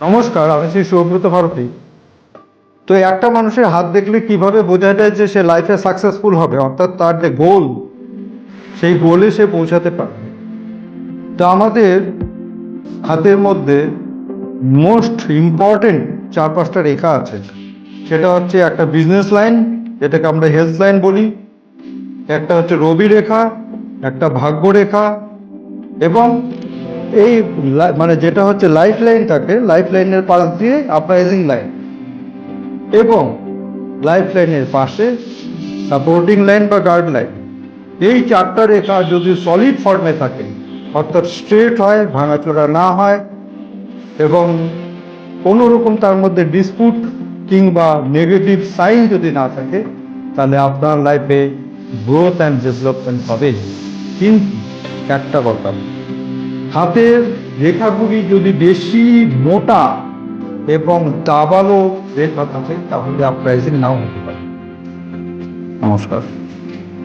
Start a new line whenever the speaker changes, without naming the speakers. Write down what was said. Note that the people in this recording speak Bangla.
নমস্কার, আমি শ্রী সুব্রত ভারতী। তো একটা মানুষের হাত দেখলে কীভাবে বোঝা যায় যে সে লাইফে সাকসেসফুল হবে? অর্থাৎ তার যে গোল সেই গোলে সে পৌঁছাতে পারবে। তো আমাদের হাতের মধ্যে মোস্ট ইম্পর্টেন্ট চার পাঁচটা রেখা আছে। সেটা হচ্ছে একটা বিজনেস লাইন যেটাকে আমরা হেলথ লাইন বলি। একটা হচ্ছে রবি রেখা, একটা ভাগ্য রেখা, এবং এই মানে যেটা হচ্ছে লাইফ লাইন থাকে লাইফ লাইনের পাশ দিয়ে আপ্রাইজিং লাইন এবং লাইফ লাইনের পাশে সাপোর্টিং লাইন বা গার্ড লাইন এই চারটা রেখা যদি সলিড ফর্মে থাকে, অর্থাৎ স্ট্রেট হয়, ভাঙাচোরা না হয়, এবং কোনো রকম তার মধ্যে ডিসপুট কিংবা নেগেটিভ সাইন যদি না থাকে, তাহলে আপনার লাইফে গ্রোথ অ্যান্ড ডেভেলপমেন্ট হবে। কিন্তু একটা কথা হাতের রেখাগুলি যদি বেশি মোটা এবং দাবালো রেখা থাকে, তাহলে আপনার নাও হতে পারে। নমস্কার।